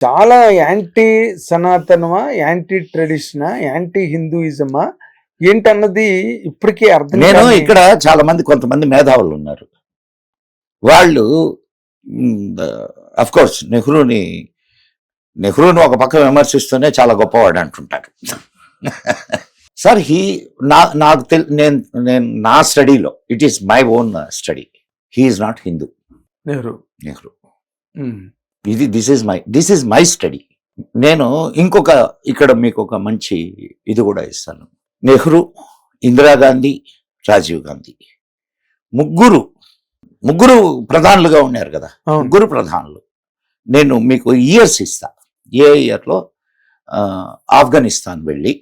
చాలా యాంటీ సనాతనమా యాంటీ ట్రెడిషనా యాంటీ హిందూయిజమా ఏంటన్నది ఇప్పటికీ అర్థం నేను ఇక్కడ చాలా మంది కొంతమంది మేధావులు ఉన్నారు. వాళ్ళు అఫ్ కోర్స్ నెహ్రూని నెహ్రూని ఒక పక్క విమర్శిస్తూనే చాలా గొప్పవాడు అంటుంటారు. సార్ హీ నా నాకు తెల్ నేను నేను నా స్టడీలో it is my own study he is not Hindu Nehru. Nehru. ఇది this is my this is my study నేను ఇంకొక ఇక్కడ మీకు ఒక మంచి ఇది కూడా ఇస్తాను. నెహ్రూ ఇందిరాగాంధీ రాజీవ్ గాంధీ. ముగ్గురు ముగ్గురు ప్రధానులుగా ఉన్నారు కదా? ముగ్గురు ప్రధానులు. నేను మీకు ఇయర్స్ ఇస్తా. ఏ ఇయర్లో ఆఫ్ఘనిస్తాన్ వెళ్ళి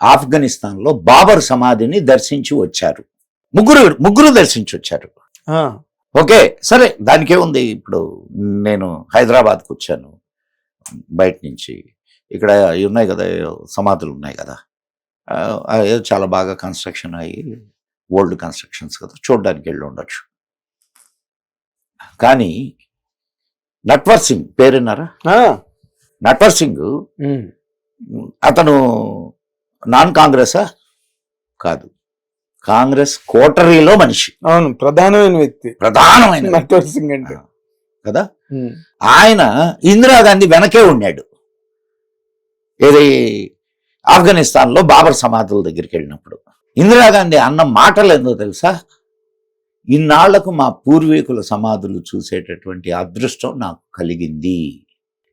ఆఫ్ఘనిస్తాన్లో బాబర్ సమాధిని దర్శించి వచ్చారు. ముగ్గురు ముగ్గురు దర్శించి వచ్చారు. ఓకే సరే దానికే ఉంది ఇప్పుడు నేను హైదరాబాద్కి వచ్చాను బయట నుంచి. ఇక్కడ ఉన్నాయి కదా సమాధులు ఉన్నాయి కదా. చాలా బాగా కన్స్ట్రక్షన్ అయ్యి ఓల్డ్ కన్స్ట్రక్షన్స్ కదా చూడడానికి వెళ్ళి ఉండొచ్చు. కానీ నట్వర్ సింగ్ పేరున్నారా? నట్వర్ సింగ్ అతను నాన్ కాంగ్రెసా? కాదు. కాంగ్రెస్ కోటరీలో మనిషి. అవును ప్రధానమైన వ్యక్తి. ప్రధానమైన. నట్వర్ సింగ్ అంటే. కదా? ఆయన ఇందిరాగాంధీ వెనకే ఉన్నాడు ఏది? ఆఫ్ఘనిస్తాన్లో బాబర్ సమాధుల దగ్గరికి వెళ్ళినప్పుడు. ఇందిరాగాంధీ అన్న మాటలు ఏందో తెలుసా? ఇన్నాళ్ళకు మా పూర్వీకుల సమాధులు చూసేటటువంటి అదృష్టం నాకు కలిగింది.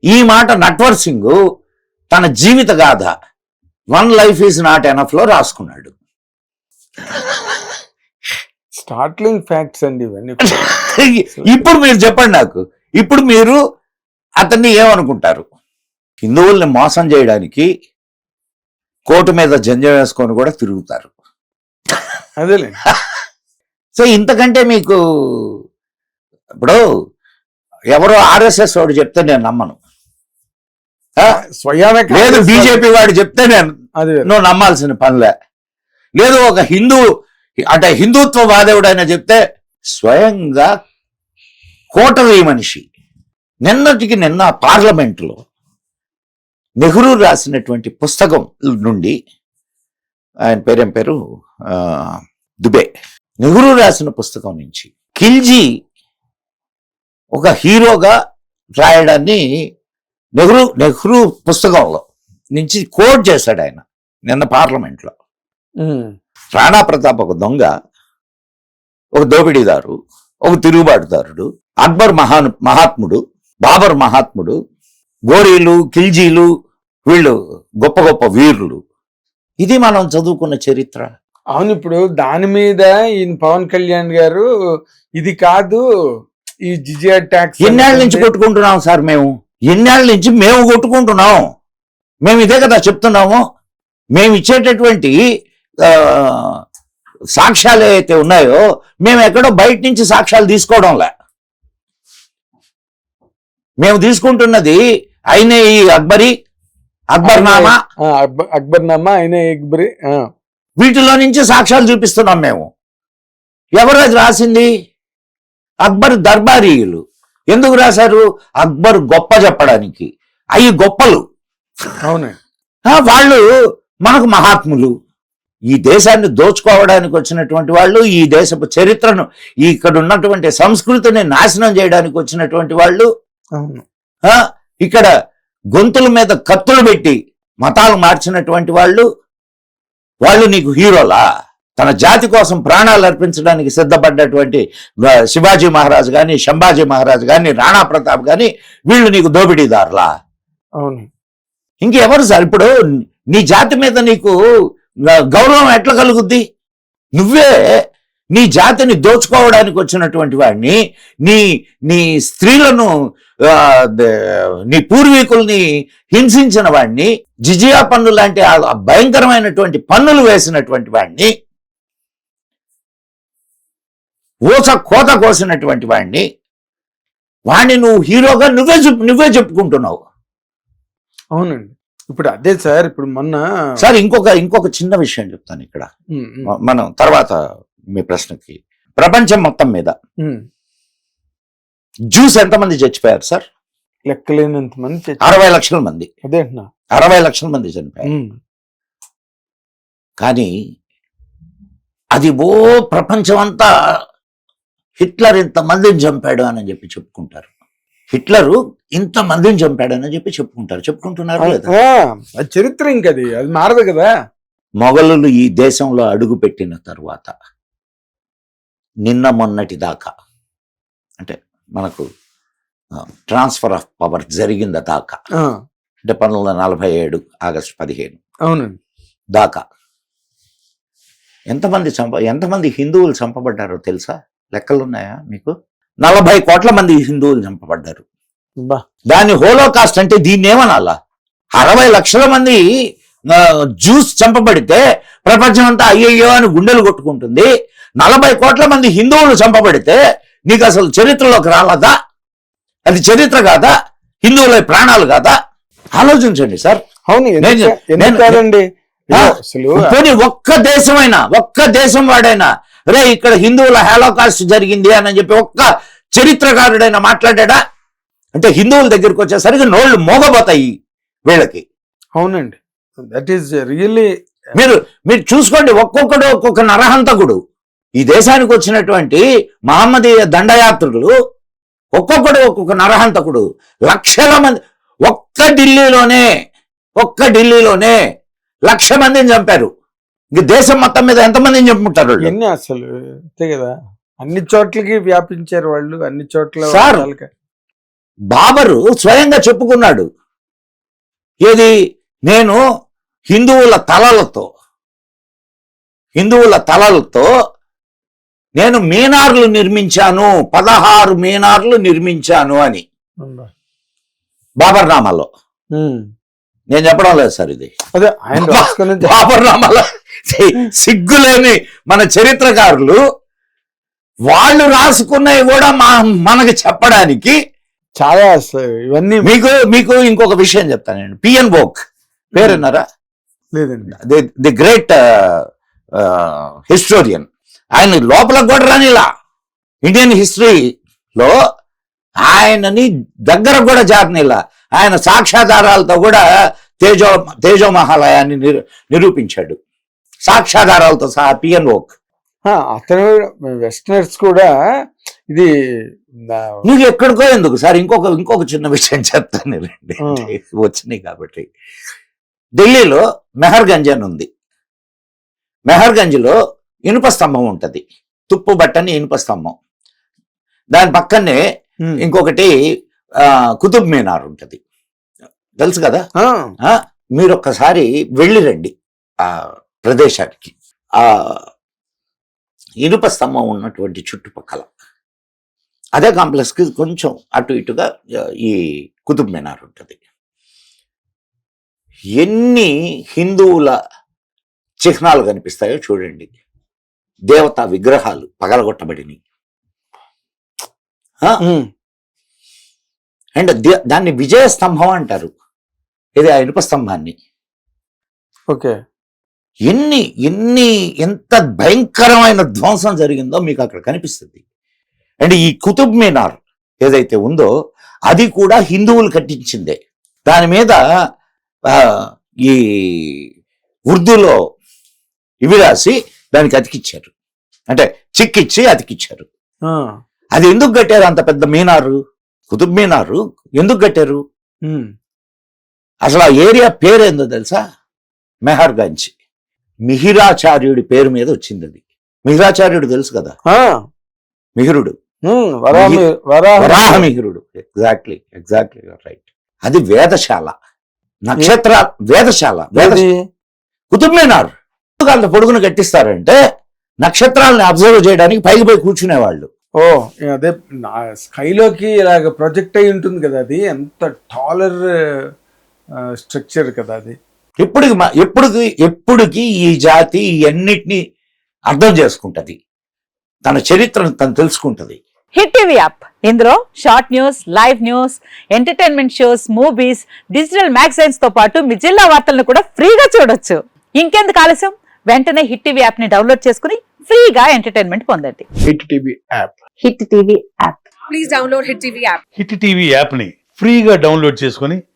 ఈ మాట నట్వర్ సింగ్ తన జీవిత గాథ వన్ లైఫ్ ఈజ్ నాట్ ఎనఫ్లో రాసుకున్నాడు. స్టార్ట్లింగ్ ఫ్యాక్ట్స్ అండి ఇవన్నీ ఇప్పుడు మీరు చెప్పండి నాకు. ఇప్పుడు మీరు అతన్ని ఏమనుకుంటారు? హిందువుల్ని మోసం చేయడానికి కోటు మీద జంజం వేసుకొని కూడా తిరుగుతారు. అదేలే. సో ఇంతకంటే మీకు ఇప్పుడు ఎవరో ఆర్ఎస్ఎస్ వాడు చెప్తే నేను నమ్మను? స్వయాన లేదు బీజేపీ వాడు చెప్తే నేను నువ్వు నమ్మాల్సిన పనిలే. లేదు ఒక హిందూ అంటే హిందుత్వ వాదేవుడైనా చెప్తే స్వయంగా కోటరీ మనిషి. నిన్నటికి నిన్న పార్లమెంటులో నెహ్రూ రాసినటువంటి పుస్తకం నుండి ఆయన పేరేం పేరు? దుబే. నెహ్రూ రాసిన పుస్తకం నుంచి ఖిల్జీ ఒక హీరోగా రాయడాన్ని నెహ్రూ నెహ్రూ పుస్తకంలో నుంచి కోట్ చేశాడు ఆయన నిన్న పార్లమెంట్లో. రాణా ప్రతాప్ ఒక దొంగ ఒక దోపిడీదారు ఒక తిరుగుబాటుదారుడు అక్బర్ మహాన్ మహాత్ముడు బాబర్ మహాత్ముడు గోరీలు ఖిల్జీలు వీళ్ళు గొప్ప గొప్ప వీరులు. ఇది మనం చదువుకున్న చరిత్ర. అవును ఇప్పుడు దాని మీద ఈయన పవన్ కళ్యాణ్ గారు ఇది కాదు ఈ జిజియా ట్యాక్స్ ఎన్నేళ్ళ నుంచి కొట్టుకుంటున్నాం సార్ మేము? ఎన్నేళ్ళ నుంచి మేము కొట్టుకుంటున్నాం? మేము ఇదే కదా చెప్తున్నాము? మేము ఇచ్చేటటువంటి సాక్ష్యాలు ఏవైతే ఉన్నాయో మేము ఎక్కడో బయట నుంచి సాక్ష్యాలు తీసుకోవడంలే. మేము తీసుకుంటున్నది అయినే ఈ అక్బరి అక్బర్నామా అక్బర్ నామా ఆయన ఎక్బరి ఆ, వీటిలో నుంచి సాక్ష్యాలు చూపిస్తున్నాం మేము. ఎవరు అది రాసింది? అక్బర్ దర్బారీయులు. ఎందుకు రాశారు? అక్బర్ గొప్ప చెప్పడానికి. అవి గొప్పలు. అవునండి ఆ, వాళ్ళు మనకు మహాత్ములు. ఈ దేశాన్ని దోచుకోవడానికి వచ్చినటువంటి వాళ్ళు ఈ దేశపు చరిత్రను ఈ ఇక్కడ ఉన్నటువంటి సంస్కృతిని నాశనం చేయడానికి వచ్చినటువంటి వాళ్ళు ఇక్కడ గొంతుల మీద కత్తులు పెట్టి మతాలు మార్చినటువంటి వాళ్ళు వాళ్ళు నీకు హీరోలా? తన జాతి కోసం ప్రాణాలు అర్పించడానికి సిద్ధపడ్డటువంటి శివాజీ మహారాజ్ గాని శంభాజీ మహారాజ్ గాని రాణా ప్రతాప్ గాని వీళ్ళు నీకు దోపిడీదారులా? అవును. ఇంకెవరు సార్? ఇప్పుడు నీ జాతి మీద నీకు గౌరవం ఎట్లా కలుగుద్ది? నువ్వే నీ జాతిని దోచుకోవడానికి వచ్చినటువంటి వాడిని నీ నీ స్త్రీలను నీ పూర్వీకుల్ని హింసించిన వాడిని జిజియా పన్ను లాంటి భయంకరమైనటువంటి పన్నులు వేసినటువంటి వాడిని ఊస కోత కోసినటువంటి వాడిని వాడిని నువ్వు హీరోగా నువ్వే చెప్పు నువ్వే చెప్పుకుంటున్నావు. అవునండి. ఇప్పుడు అదే సార్ ఇప్పుడు మొన్న సార్ ఇంకొక ఇంకొక చిన్న విషయం చెప్తాను ఇక్కడ. మనం తర్వాత మీ ప్రశ్నకి. ప్రపంచం మొత్తం మీద. జ్యూస్ ఎంతమంది చచ్చిపోయారు సార్? లెక్కలేనంత మంది అరవై లక్షల మంది. అదే అరవై లక్షల మంది చనిపోయారు. కానీ అది ఓ ప్రపంచం అంతా హిట్లర్ ఇంత మందిని చంపాడు అని చెప్పి చెప్పుకుంటారు. హిట్లరు ఇంత మందిని చంపాడని చెప్పి చెప్పుకుంటారు. చెప్పుకుంటున్నారు అది చరిత్ర ఇంకది. అది మారదు కదా. మొఘలులు ఈ దేశంలో అడుగుపెట్టిన తరువాత నిన్న మొన్నటి దాకా అంటే మనకు ట్రాన్స్ఫర్ ఆఫ్ పవర్ జరిగింద దాకా అంటే పంతొమ్మిది వందల నలభై ఏడు ఆగస్టు పదిహేను అవునండి. దాకా ఎంతమంది చంప ఎంతమంది హిందువులు చంపబడ్డారో తెలుసా? లెక్కలు ఉన్నాయా మీకు? నలభై కోట్ల మంది హిందువులు చంపబడ్డారు. దాన్ని హోలోకాస్ట్ అంటే దీన్ని ఏమనాలా అరవై లక్షల మంది జ్యూస్ చంపబడితే ప్రపంచం అంతా అయ్యయ్యో అని గుండెలు కొట్టుకుంటుంది. నలభై కోట్ల మంది హిందువులు చంపబడితే నీకు అసలు చరిత్రలోకి రాలదా? అది చరిత్ర కాదా? హిందువుల ప్రాణాలు కాదా? ఆలోచించండి సార్. అవును కాదండి? అసలు ఒక్క దేశమైనా ఒక్క దేశం వాడైనా రే ఇక్కడ హిందువుల హాలోకాస్ట్ జరిగింది అని చెప్పి ఒక్క చరిత్రకారుడైనా మాట్లాడా అంటే హిందువుల దగ్గరికి వచ్చేసరికి నోళ్ళు మోగబోతాయి వీళ్ళకి. అవునండి. దట్ ఈస్ రియల్లీ మీరు మీరు చూసుకోండి ఒక్కొక్కడు ఒక్కొక్క నరహంతకుడు. ఈ దేశానికి వచ్చినటువంటి మహమ్మదీయ దండయాత్రులు ఒక్కొక్కడు ఒక్కొక్క నరహంతకుడు. లక్షల మంది ఒక్క ఢిల్లీలోనే ఒక్క ఢిల్లీలోనే లక్ష మందిని చంపారు. ఇంక దేశం మొత్తం మీద ఎంతమందిని చంపుంటారు వాళ్ళు? ఇవన్నీ అసలు అంతే కదా. అన్ని చోట్లకి వ్యాపించారు వాళ్ళు అన్ని చోట్ల సార్. బాబరు స్వయంగా చెప్పుకున్నాడు. ఏది? నేను హిందువుల తలలతో హిందువుల తలలతో నేను మీనార్లు నిర్మించాను పదహారు మీనార్లు నిర్మించాను అని. బాబర్ నామాలో. ఉమ్. నేను చెప్పడం లేదు సార్ ఇది. అదే ఆయన రాసుకుని బాబర్ నామాలో. సి- సిగ్గులేని మన చరిత్రకారులు వాళ్ళు రాసుకున్నవి కూడా మా మనకి చెప్పడానికి చాలా ఇవన్నీ మీకు మీకు ఇంకొక విషయం చెప్తాను నేను. పిఎన్ బోక్. పేరున్నారా? లేదండి. The great historian. ఆయన లోపల కూడా రానిలా ఇండియన్ హిస్టరీలో ఆయనని దగ్గర కూడా జారనిలా ఆయన సాక్ష్యాధారాలతో కూడా తేజో తేజో మహాలయాన్ని నిరు నిరూపించాడు. సాక్ష్యాధారాలతో సహా పిఎన్ ఓక్. ఆ, అతను వెస్టర్నర్స్ కూడా ఇది నువ్వు ఎక్కడికో ఎందుకు? సార్ ఇంకొక ఇంకొక చిన్న విషయం చెప్తాను రండి. వచ్చినాయి కాబట్టి. ఢిల్లీలో మెహర్గంజ్ అని ఉంది. మెహర్గంజ్లో ఇనుప స్తంభం ఉంటది. తుప్పు బట్టని ఇనుప స్తంభం. దాని పక్కనే. ఇంకొకటి కుతుబ్ మీనార్ ఉంటది. తెలుసు కదా? మీరు ఒక్కసారి వెళ్ళి రండి. ఆ ప్రదేశానికి. ఆ ఇనుప స్తంభం ఉన్నటువంటి చుట్టుపక్కల. అదే కాంప్లెక్స్కి కొంచెం అటు ఇటుగా ఈ కుతుబ్ మినార్ ఉంటుంది. ఎన్ని హిందువుల చిహ్నాలు కనిపిస్తాయో చూడండి. దేవతా విగ్రహాలు పగలగొట్టబడినవి. అండ్ దాన్ని విజయ స్తంభం అంటారు. ఇది ఆ ఇనుప స్తంభాన్ని. ఓకే. ఎన్ని ఎన్ని ఎంత భయంకరమైన ధ్వంసం జరిగిందో మీకు అక్కడ కనిపిస్తుంది. అండ్ ఈ కుతుబ్ మీనార్ ఏదైతే ఉందో అది కూడా హిందువులు కట్టించిందే. దాని మీద ఈ ఉర్దూలో ఇవి రాసి దానికి అతికిచ్చారు. అంటే చిక్కిచ్చి అతికిచ్చారు. అది ఎందుకు కట్టారు అంత పెద్ద మీనారు? కుతుబ్ మీనారు ఎందుకు కట్టారు. అసలు ఆ ఏరియా పేరేందో తెలుసా? మెహర్గంజ్. మిహిరాచార్యుడి పేరు మీద వచ్చింది అది. మిహిరాచార్యుడు తెలుసు కదా? మిహిరుడు. ఉమ్, వరాహి వరాహ వరాహ మిహిరుడు. ఎగ్జాక్ట్లీ ఎగ్జాక్ట్లీ రైట్ అది వేదశాల. నక్షత్ర వేదశాల వేద? కుతుబ్ మీనార్ అంత పొడుగును కట్టిస్తారంటే నక్షత్రాలను అబ్జర్వ్ చేయడానికి పైకి పోయి కూర్చునేవాళ్ళు. ఓ అదే స్కైలోకి ఇలాగ ప్రొజెక్ట్ అయి ఉంటుంది కదా అది. ఎంత టాలర్ స్ట్రక్చర్ కదా అది. ఎప్పటికి మ- ఎప్పటికి ఎప్పటికి ఈ జాతి అన్నిటినీ అర్థం చేసుకుంటది. తన చరిత్రను తను తెలుసుకుంటది. Hit TV app. ఇందులో short news live news entertainment shows movies digital మ్యాగజైన్స్తో పాటు మీ జిల్లా వార్తలను కూడా ఫ్రీగా చూడొచ్చు. ఇంకెందుకు ఆలస్యం? వెంటనే హిట్ టీవీ యాప్ని డౌన్లోడ్ చేసుకుని ఫ్రీగా ఎంటర్టైన్మెంట్ పొందండి. Hit TV app. Hit TV app. Please download Hit TV app. Hit TV యాప్ని ఫ్రీగా డౌన్లోడ్ చేసుకొని